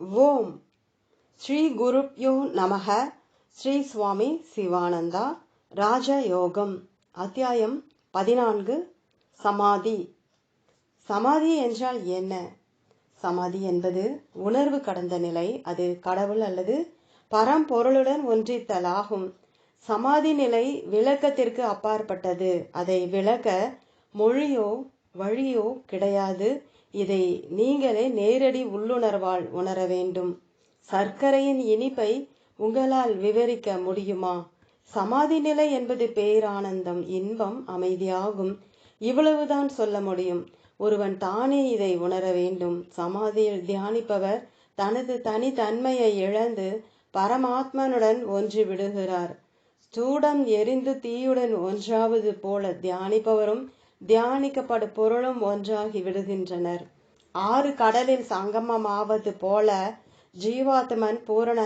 ஓம். ஸ்ரீ குருப்யோ நமக. ஸ்ரீ சுவாமி சிவானந்தா. ராஜயோகம். அத்தியாயம் பதினான்கு. சமாதி. சமாதி என்றால் என்ன? சமாதி என்பது உணர்வு கடந்த நிலை அது கடவுள் அல்லது பரம்பொருளுடன் ஒன்றித்தலாகும். சமாதி நிலை விளக்கத்திற்கு அப்பாற்பட்டது. அதை விளக்க மொழியோ வழியோ கிடையாது. இதை நீங்களே நேரடி உள்ளுணர்வால் உணர வேண்டும். சர்க்கரையின் இனிப்பை உங்களால் விவரிக்க முடியுமா? சமாதி நிலை என்பது பேரானந்தம் இன்பம் அமைதியாகும். இவ்வளவுதான் சொல்ல முடியும். ஒருவன் தானே இதை உணர வேண்டும். சமாதியில் தியானிப்பவர் தனது தனித்தன்மையை இழந்து பரமாத்மனுடன் ஒன்று விடுகிறார். சூடம் எரிந்து தீயுடன் ஒன்றாவது போல தியானிப்பவரும் தியானிக்கப்படு பொருளும் ஒன்றாகி விடுகின்றனர். ஆறு கடலில் சங்கமமாவது போல ஜீவாத்மன் பூரண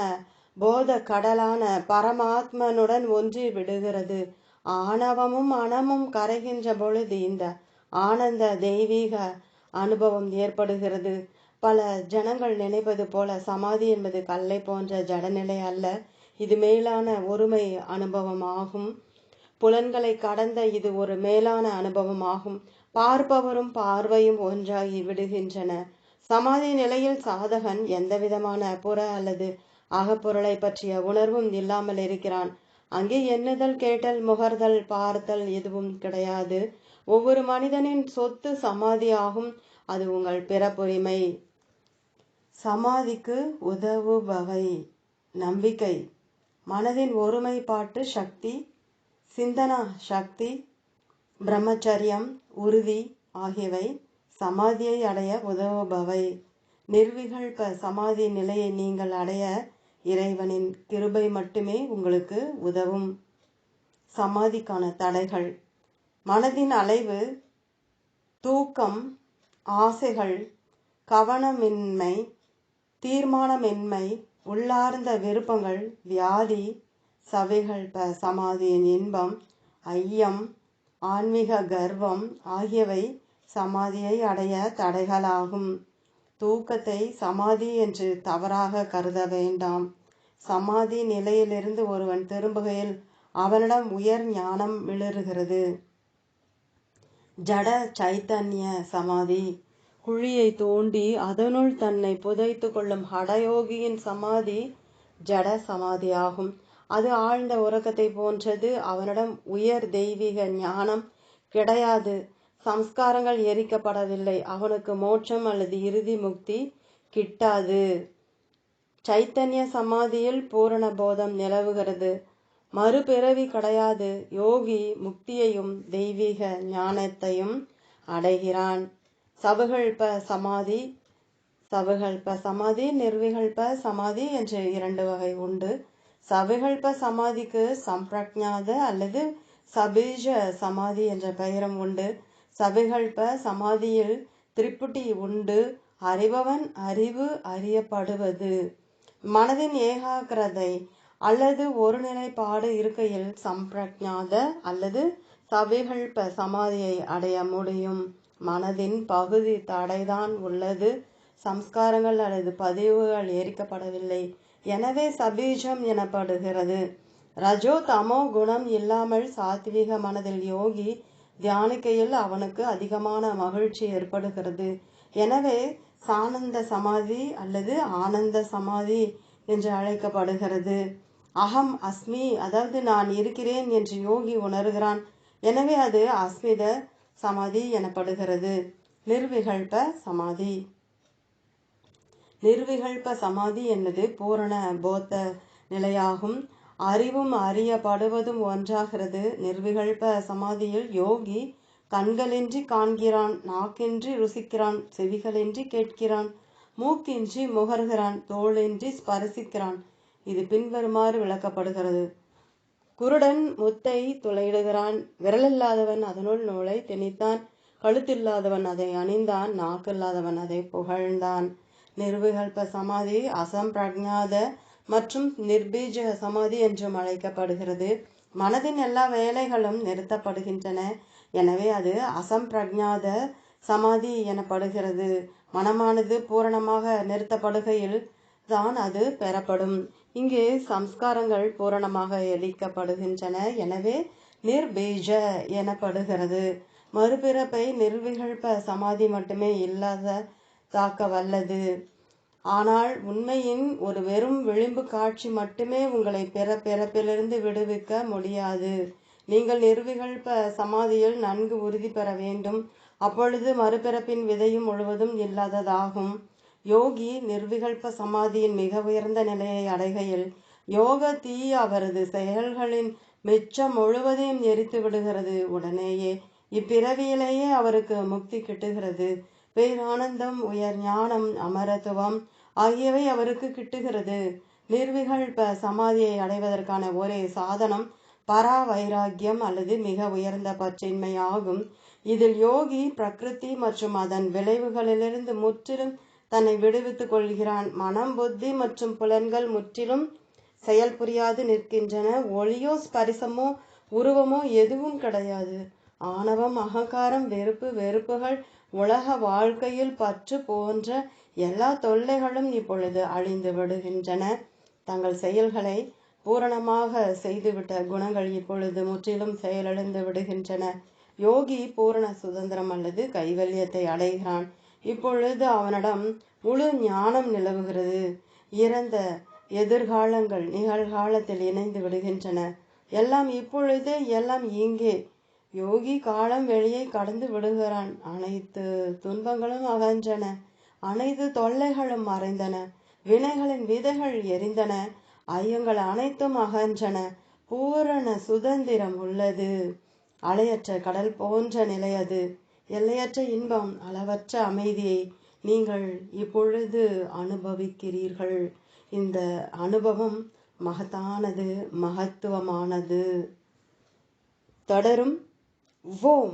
போத கடலான பரமாத்மனுடன் ஒன்றி விடுகிறது. ஆணவமும் அனமும் கரைகின்ற பொழுது இந்த ஆனந்த தெய்வீக அனுபவம் ஏற்படுகிறது. பல ஜனங்கள் நினைப்பது போல சமாதி என்பது கல்லை போன்ற ஜடநிலை அல்ல. இது மேலான ஒருமை அனுபவமாகும். புலன்களை கடந்த இது ஒரு மேலான அனுபவமாகும். பார்ப்பவரும் பார்வையும் ஒன்றாகி விடுகின்றன. சமாதி நிலையில் சாதகன் எந்தவிதமான புற அல்லது அகப்பொருளை பற்றிய உணர்வும் இல்லாமல் இருக்கிறான். அங்கே எண்ணுதல் கேட்டல் முகர்தல் பார்த்தல் எதுவும் கிடையாது. ஒவ்வொரு மனிதனின் சொத்து சமாதி ஆகும். அது உங்கள் பிறப்புரிமை. சமாதிக்கு உதவுபவை நம்பிக்கை. மனதின் ஒருமைப்பாட்டு சக்தி சிந்தனா சக்தி பிரம்மச்சரியம் உறுதி ஆகியவை சமாதியை அடைய உதவுபவை. நிர்விகல்ப சமாதி நிலையை நீங்கள் அடைய இறைவனின் கிருபை மட்டுமே உங்களுக்கு உதவும். சமாதிக்கான தடைகள். மனதின் அலைவு தூக்கம் ஆசைகள் கவனமின்மை தீர்மானமின்மை உள்ளார்ந்த விருப்பங்கள் வியாதி சபைகள் ப சமாதியின் இன்பம் ஐயம் ஆன்மீக கர்வம் ஆகியவை சமாதியை அடைய தடைகளாகும். தூக்கத்தை சமாதி என்று தவறாக கருத வேண்டாம். சமாதி நிலையிலிருந்து ஒருவன் திரும்புகையில் அவனிடம் உயர் ஞானம் மிளறுகிறது ஜட சைத்தன்ய சமாதி. குழியை தோண்டி அதனுள் தன்னை புதைத்து கொள்ளும் ஹடயோகியின் சமாதி ஜட சமாதியாகும். அது ஆழ்ந்த உறக்கத்தை போன்றது. அவனிடம் உயர் தெய்வீக ஞானம் கிடையாது. சம்ஸ்காரங்கள் எரிக்கப்படவில்லை. அவனுக்கு மோட்சம் அல்லது இறுதி முக்தி கிட்டாது. சைத்தன்ய சமாதியில் பூரண போதம் நிலவுகிறது. மறுபிறவி கிடையாது. யோகி முக்தியையும் தெய்வீக ஞானத்தையும் அடைகிறான். சவுகல்ப சமாதி சவுகல்ப சமாதி நிர்விகல்ப சமாதி என்று இரண்டு வகை உண்டு. சபைகல்ப சமாதிக்கு சம்பிரஜாத அல்லது சபீஜ சமாதி என்ற பெயரும் உண்டு. சபைகல்ப சமாதியில் திரிப்புட்டி உண்டு. அறிபவன் அறிவு அறியப்படுவது. மனதின் ஏகாகிரதை அல்லது ஒரு நிலைப்பாடு இருக்கையில் சம்பிரஜாத அல்லது சபைகல்ப சமாதியை அடைய முடியும். மனதின் பகுதி தடைதான் உள்ளது. சம்ஸ்காரங்கள் அல்லது பதிவுகள் எரிக்கப்படவில்லை. எனவே சபீஜம் எனப்படுகிறது. ரஜோ தமோ குணம் இல்லாமல் சாத்வீக மனதில் யோகி தியானிக்கையில் அவனுக்கு அதிகமான மகிழ்ச்சி ஏற்படுகிறது. எனவே சானந்த சமாதி அல்லது ஆனந்த சமாதி என்று அழைக்கப்படுகிறது. அகம் அஸ்மி அதாவது நான் இருக்கிறேன் என்று யோகி உணர்கிறான். எனவே அது அஸ்மித சமாதி எனப்படுகிறது. நிர்விகல்ப சமாதி. நிர்விகல்ப சமாதி என்பது பூரண போத்த நிலையாகும். அறிவும் அறியப்படுவதும் ஒன்றாகிறது. நிர்விகல்ப சமாதியில் யோகி கண்களின்றி காண்கிறான் நாக்கின்றி ருசிக்கிறான் செவிகளின்றி கேட்கிறான் மூக்கின்றி முகர்கிறான் தோளின்றி ஸ்பரிசிக்கிறான். இது பின்வருமாறு விளக்கப்படுகிறது. குருடன் முத்தை துளையிடுகிறான். விரலில்லாதவன் அதனுள் நூலை திணித்தான். கழுத்தில்லாதவன் அதை அணிந்தான். நாக்கில்லாதவன் அதை புகழ்ந்தான். நிர்விகல்ப சமாதி அசம்பிரக்ஞாத மற்றும் நிர்பீஜ சமாதி என்றும் அழைக்கப்படுகிறது. மனதின் எல்லா வேலைகளும் நிறுத்தப்படுகின்றன. எனவே அது அசம்பிரக்ஞாத சமாதி எனப்படுகிறது. மனமானது பூரணமாக நிறுத்தப்படுகையில் தான் அது பெறப்படும். இங்கே சம்ஸ்காரங்கள் பூரணமாக எரிக்கப்படுகின்றன எனவே நிர்பீஜ எனப்படுகிறது. மறுபிறப்பை நிர்விகழ்ப சமாதி மட்டுமே இல்லாத தாக்க வல்லது. ஆனால் உண்மையின் ஒரு வெறும் விளிம்பு காட்சி மட்டுமே உங்களை பிற பிறப்பிலிருந்து விடுவிக்க முடியாது. நீங்கள் நிர்விகல்ப சமாதியில் நன்கு உறுதி பெற வேண்டும். அப்பொழுது மறுபிறப்பின் விதையும் முழுவதும் இல்லாததாகும். யோகி நிர்விகல்ப சமாதியின் மிக உயர்ந்த நிலையை அடைகையில் யோக தீ அவரது செயல்களின் மிச்சம் முழுவதையும் எரித்து விடுகிறது. உடனேயே இப்பிறவியிலேயே அவருக்கு முக்தி கிட்டுகிறது. பேரானந்தம் உயர் ஞானம் அமரத்துவம் ஆகியவை அவருக்கு கிட்டுகிறது. நிர்விகல்ப சமாதியை அடைவதற்கான ஒரே சாதனம் பரா வைராக்கியம் அல்லது மிக உயர்ந்த பற்றின்மையாகும் இதில் யோகி பிரகிருதி மற்றும் அதன் விளைவுகளிலிருந்து முற்றிலும் தன்னை விடுவித்துக் கொள்கிறான். மனம் புத்தி மற்றும் புலன்கள் முற்றிலும் செயல் புரியாது நிற்கின்றன. ஒளியோ ஸ்பரிசமோ உருவமோ எதுவும் கிடையாது. ஆணவம் அகங்காரம் வெறுப்பு வெறுப்புகள் உலக வாழ்க்கையில் பற்று போன்ற எல்லா தொல்லைகளும் இப்பொழுது அழிந்து விடுகின்றன. தங்கள் செயல்களை பூரணமாக செய்துவிட்ட குணங்கள் இப்பொழுது முற்றிலும் செயலிழந்து விடுகின்றன. யோகி பூரண சுதந்திரம் அல்லது கைவல்யத்தை அடைகிறான். இப்பொழுது அவனிடம் முழு ஞானம் நிலவுகிறது. இறந்த எதிர்காலங்கள் நிகழ்காலத்தில் இணைந்து விடுகின்றன. எல்லாம் இப்பொழுதே எல்லாம் இங்கே யோகி காலம் வெளியே கடந்து விடுகிறான். அனைத்து துன்பங்களும் அகன்றன. அனைத்து தொல்லைகளும் மறைந்தன. வினைகளின் விதைகள் எரிந்தன. ஐயங்கள் அனைத்தும் அகன்றன. பூரண சுதந்திரம் உள்ளது. அலையற்ற கடல் போன்ற நிலையது எல்லையற்ற இன்பம் அளவற்ற அமைதியை நீங்கள் இப்பொழுது அனுபவிக்கிறீர்கள். இந்த அனுபவம் மகத்தானது மகத்துவமானது. தொடரும் ஓம்